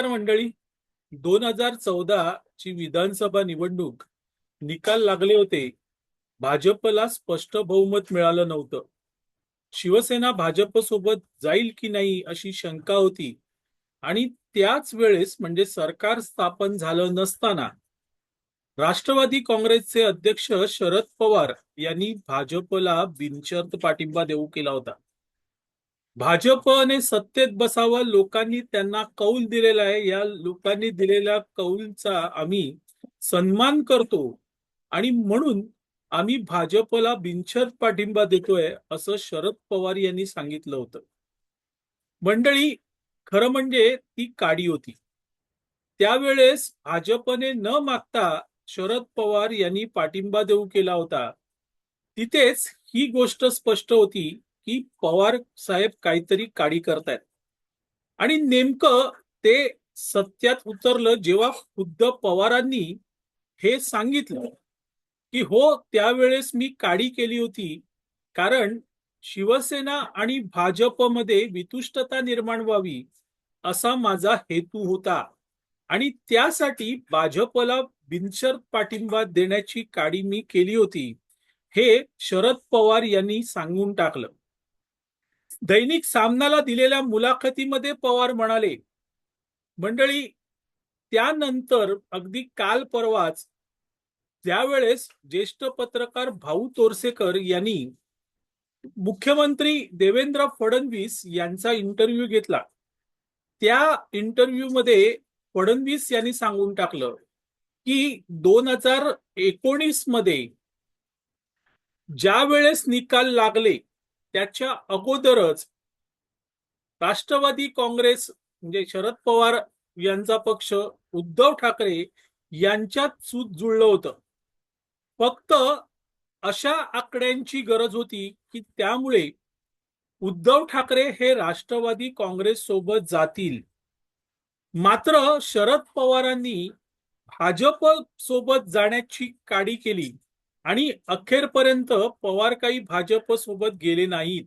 नमस्कार मंडळी. दोन हजार चौदा ची विधानसभा निवडणूक निकाल लागले होते. भाजपला स्पष्ट बहुमत मिळालं नव्हतं. शिवसेना भाजप सोबत जाईल की नाही अशी शंका होती. आणि त्याच वेळेस म्हणजे सरकार स्थापन झालं नसताना राष्ट्रवादी काँग्रेसचे अध्यक्ष शरद पवार यांनी भाजपला बिनशर्त पाठिंबा देऊ केला होता. भाजपने सत्तेत बसावं लोकांनी त्यांना कौल दिलेला आहे. या लोकांनी दिलेल्या कौलचा आम्ही सन्मान करतो आणि म्हणून आम्ही भाजपला बिनशर्त पाठिंबा देतोय असं शरद पवार यांनी सांगितलं होतं. मंडळी खरं म्हणजे ती काडी होती. त्यावेळेस भाजपने न मागता शरद पवार यांनी पाठिंबा देऊ केला होता. तिथेच ही गोष्ट स्पष्ट होती. की पवार साहेब काहीतरी काडी करतायत. आणि नेमकं ते सत्यात उतरलं जेव्हा खुद्द पवारांनी हे सांगितलं की हो त्यावेळेस मी काडी केली होती. कारण शिवसेना आणि भाजपमध्ये वितुष्टता निर्माण व्हावी असा माझा हेतू होता. आणि त्यासाठी भाजपला बिनशर्त पाठिंबा देण्याची काडी मी केली होती. हे शरद पवार यांनी सांगून टाकलं. दैनिक सामनाला दिलेल्या मुलाखतीमध्ये पवार म्हणाले मंडळी त्यानंतर अगदी काल परवाच त्यावेळेस ज्येष्ठ पत्रकार भाऊ तोरसेकर यांनी मुख्यमंत्री देवेंद्र फडणवीस यांचा इंटरव्ह्यू घेतला. त्या इंटरव्ह्यू मध्ये फडणवीस यांनी सांगून टाकलं की दोन हजार एकोणीसमध्ये ज्या वेळेस निकाल लागले त्याच्या अगोदरच राष्ट्रवादी काँग्रेस म्हणजे शरद पवार यांचा पक्ष उद्धव ठाकरे यांच्यात सूत जुळलं होतं. फक्त अशा आकड्यांची गरज होती की त्यामुळे उद्धव ठाकरे हे राष्ट्रवादी काँग्रेस सोबत जातील. मात्र शरद पवारांनी भाजप सोबत जाण्याची काडी केली. आणि अखेरपर्यंत पवार काही भाजप सोबत गेले नाहीत.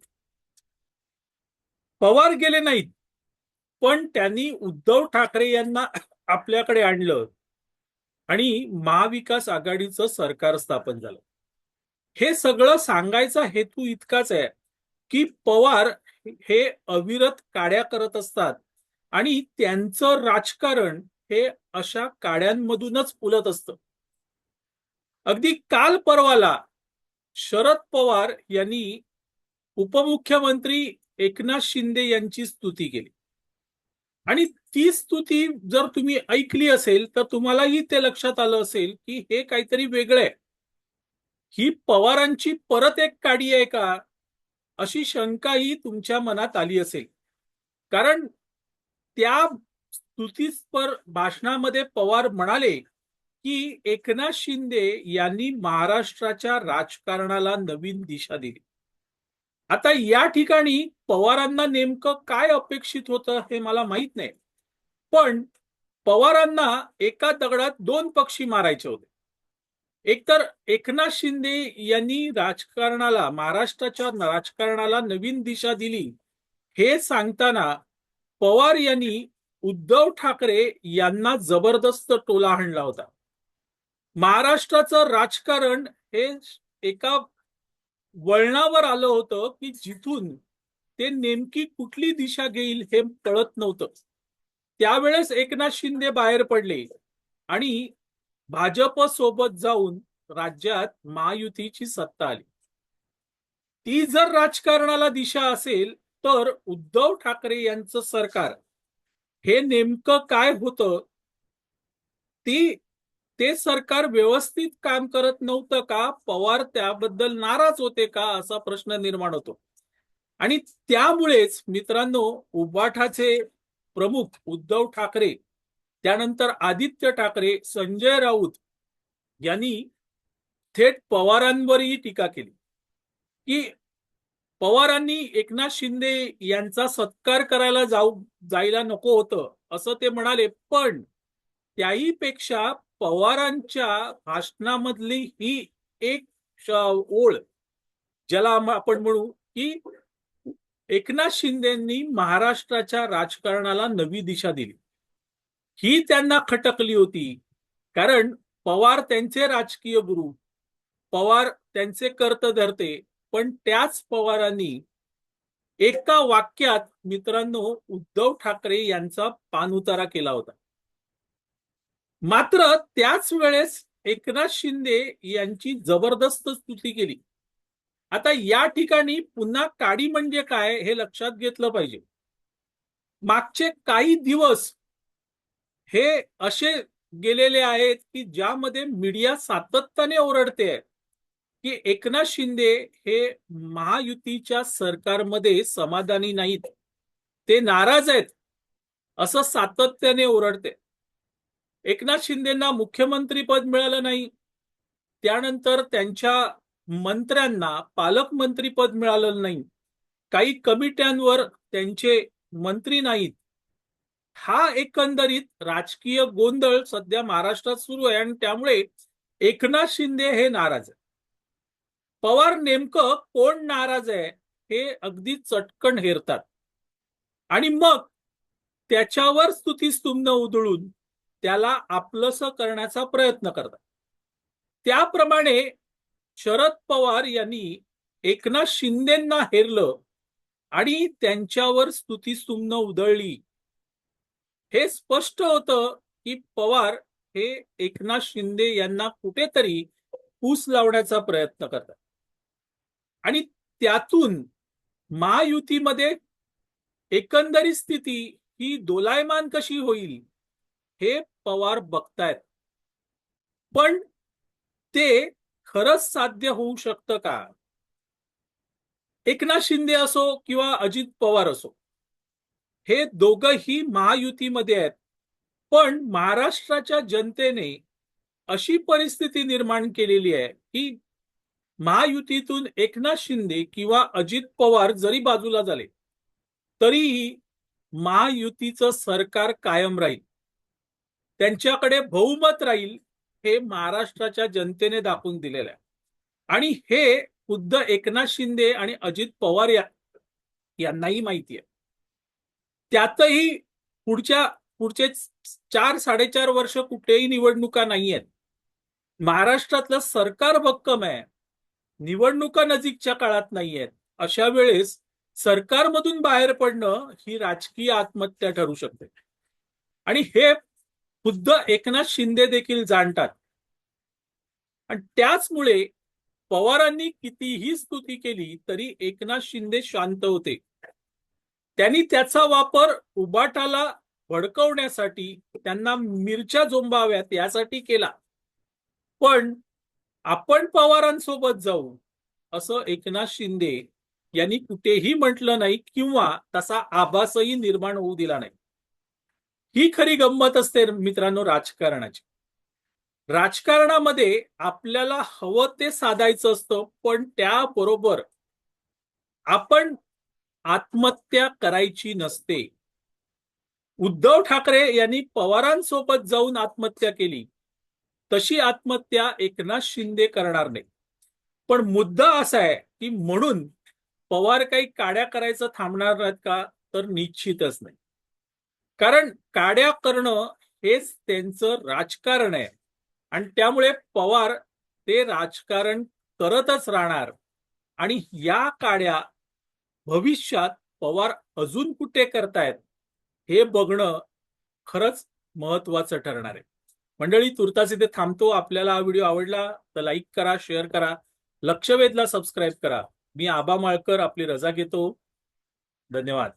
पवार गेले नाहीत. पण त्यांनी उद्धव ठाकरे यांना आपल्याकडे आणलं. आणि महाविकास आघाडीचं सरकार स्थापन झालं. हे सगळं सांगायचा हेतू इतकाच आहे की पवार हे अविरत काड्या करत असतात. आणि त्यांचं राजकारण हे अशा काड्यांमधूनच फुलत असतं. अगदी काल परवाला शरद पवार यांनी उपमुख्यमंत्री एकनाथ शिंदे यांची स्तुती केली. आणि ती स्तुती जर तुम्ही ऐकली असेल तर तुम्हालाही ते लक्षात आलं असेल की हे काहीतरी वेगळं आहे. ही पवारांची परत एक काडी आहे का अशी शंकाही तुमच्या मनात आली असेल. कारण त्या स्तुतीस्पर भाषणामध्ये पवार म्हणाले की एकनाथ शिंदे यांनी महाराष्ट्राच्या राजकारणाला नवीन दिशा दिली. आता या ठिकाणी पवारांना नेमकं काय अपेक्षित होतं हे मला माहीत नाही. पण पवारांना एका दगडात दोन पक्षी मारायचे होते. एकतर एकनाथ शिंदे यांनी राजकारणाला महाराष्ट्राच्या राजकारणाला नवीन दिशा दिली हे सांगताना पवार यांनी उद्धव ठाकरे यांना जबरदस्त टोला हाणला होता. महाराष्ट्राचं राजकारण हे एका वळणावर आलं होतं की जिथून ते नेमकी कुठली दिशा घेईल हे कळत नव्हतं. त्यावेळेस एकनाथ शिंदे बाहेर पडले आणि भाजप सोबत जाऊन राज्यात महायुतीची सत्ता आली. ती जर राजकारणाला दिशा असेल तर उद्धव ठाकरे यांचं सरकार हे नेमकं काय होतं? ती ते सरकार व्यवस्थित काम करत नव्हतं का? पवार त्याबद्दल नाराज होते का? असा प्रश्न निर्माण होतो. आणि त्यामुळेच मित्रांनो उबाठाचे प्रमुख उद्धव ठाकरे त्यानंतर आदित्य ठाकरे संजय राऊत यांनी थेट पवारांवरही टीका केली. की पवारांनी एकनाथ शिंदे यांचा सत्कार करायला जाऊ जायला नको होतं असं ते म्हणाले. पण त्याही पेक्षा पवारांच्या भाषणामधली ही एक ओळ ज्याला आपण म्हणू की एकनाथ शिंदेनी महाराष्ट्राच्या राजकारणाला नवी दिशा दिली. ही त्यांना खटकली होती. कारण पवार त्यांचे राजकीय गुरु पवार त्यांचे कर्त धरते पण त्याच पवारांनी एका वाक्यात मित्रांनो उद्धव ठाकरे यांचा पानउतारा केला होता. मात्र त्याच वेळेस एकनाथ शिंदे यांची जबरदस्त स्तुती केली. आता या ठिकाणी पुन्हा काडी म्हणजे काय हे लक्षात घेतलं पाहिजे. मागचे काही दिवस हे असे गेलेले आहेत की ज्यामध्ये मीडिया सातत्याने ओरडते की एकनाथ शिंदे हे महायुतीच्या सरकारमध्ये समाधानी नाहीत. ते नाराज आहेत असं सातत्याने ओरडते. एकनाथ शिंदेना मुख्यमंत्री पद मिळालं नाही. त्यानंतर त्यांच्या मंत्र्यांना पालकमंत्री पद मिळालं नाही. काही कमिट्यांवर त्यांचे मंत्री नाहीत. हा एकंदरीत राजकीय गोंधळ सध्या महाराष्ट्रात सुरू आहे आणि त्यामुळे एकनाथ शिंदे हे नाराज आहे पवार नेमकं कोण नाराज आहे हे अगदी चटकन हेरतात. आणि मग त्याच्यावर स्तुतीस्तुम्न उधळून त्याला आपलंस करण्याचा प्रयत्न करतात. त्याप्रमाणे शरद पवार यांनी एकनाथ शिंदेंना हेरलं आणि त्यांच्यावर स्तुतीस्तुम्न उधळली. हे स्पष्ट होतं की पवार हे एकनाथ शिंदे यांना कुठेतरी पूस लावण्याचा प्रयत्न करतात. आणि त्यातून महायुतीमध्ये एकंदरीत स्थिती ही दोलायमान कशी होईल? हे पवार बघतायत. पण ते खरंच साध्य होऊ शकतं का? एकनाथ शिंदे असो किंवा अजित पवार असो हे दोघही महायुतीमध्ये आहेत. पण महाराष्ट्राच्या जनतेने अशी परिस्थिती निर्माण केलेली आहे की महायुतीतून एकनाथ शिंदे किंवा अजित पवार जरी बाजूला झाले तरीही महायुतीचं सरकार कायम राहील. त्यांच्याकडे बहुमत राहील हे महाराष्ट्राच्या जनतेने दाखवून दिलेलं आहे. आणि हे खुद्द एकनाथ शिंदे आणि अजित पवार या यांनाही माहिती आहे. त्यातही पुढच्या पुढचे चार साडेचार वर्ष कुठेही निवडणुका नाही आहेत. महाराष्ट्रातलं सरकार भक्कम आहे. निवडणुका नजीकच्या काळात नाही आहेत. अशा वेळेस सरकारमधून बाहेर पडणं ही राजकीय आत्महत्या ठरू शकते. आणि हे खुद्द एकनाथ शिंदे देखील जाणतात. आणि त्याचमुळे पवारांनी कितीही स्तुती केली तरी एकनाथ शिंदे शांत होते. त्यांनी त्याचा वापर उबाटाला भडकवण्यासाठी त्यांना मिरच्या जोंबाव्यात यासाठी केला. पण आपण पवारांसोबत जाऊ असं एकनाथ शिंदे यांनी कुठेही म्हटलं नाही किंवा तसा आभासही निर्माण होऊ दिला नाही. ही खरी गंमत असते मित्रांनो राजकारणाची. राजकारणामध्ये आपल्याला हवं ते साधायचं असतं पण त्याबरोबर आपण आत्महत्या करायची नसते. उद्धव ठाकरे यांनी पवारांसोबत जाऊन आत्महत्या केली. तशी आत्महत्या एकनाथ शिंदे करणार नाही. पण मुद्दा असा आहे की म्हणून पवार काही काड्या करायचं थांबणार नाहीत का? तर निश्चितच नाही. कारण काड्या करणं हेच त्यांचं राजकारण आहे. आणि त्यामुळे पवार ते राजकारण करतच राहणार. आणि या काड्या भविष्यात पवार अजून कुठे करतायत हे बघणं खरंच महत्वाचं ठरणार आहे. मंडळी तुर्तास इथे थांबतो. आपल्याला हा व्हिडिओ आवडला तर लाईक करा शेअर करा. लक्षवेधला सबस्क्राईब करा. मी आबा माळकर आपली रजा घेतो. धन्यवाद.